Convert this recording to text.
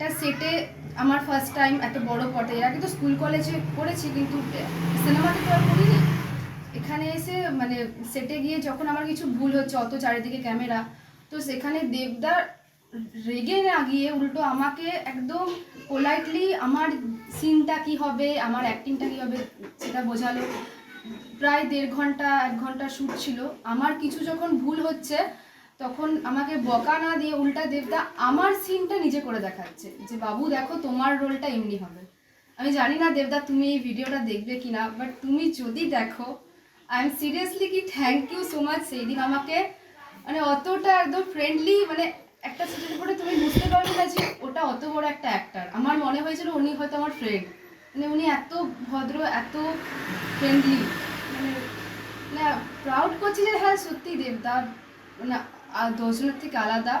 একটা সেটে আমার ফার্স্ট টাইম এত বড় পটে এর আগে তো স্কুল কলেজে করেছি, কিন্তু সিনেমাতে তো আর করিনি। এখানে এসে মানে সেটে গিয়ে যখন আমার কিছু ভুল হচ্ছে, অত চারিদিকে ক্যামেরা তো সেখানে দেবদার রেগে না গিয়ে উল্টো আমাকে একদম পোলাইটলি আমার সিনটা কি হবে, আমার অ্যাক্টিংটা কি হবে, সেটা বোঝালো। প্রায় দেড় ঘণ্টা, এক ঘণ্টা শ্যুট ছিল। আমার কিছু যখন ভুল হচ্ছে তখন আমাকে বকা না দিয়ে উল্টা দেবদা আমার সিনটা নিজে করে দেখাচ্ছে, যে বাবু দেখো তোমার রোলটা এমনি হবে। আমি জানি না দেবদা তুমি এই ভিডিওটা দেখবে কিনা বাট তুমি যদি দেখো আই এম সিরিয়াসলি কি থ্যাংক ইউ সো মাচ সেই দিন আমাকে মানে অতটা একদম ফ্রেন্ডলি মানে একটা সিটের পরে তুমি বুঝতে পারবে না যে ওটা অত বড় একটা অ্যাক্টার আমার মনে হয়েছিল উনি হয়তো আমার ফ্রেন্ড মানে উনি এত ভদ্র, এত ফ্রেন্ডলি মানে না প্রাউড করছি যে হ্যাঁ সত্যি দেবদা। মানে আ- দশজনের থেকে আলাদা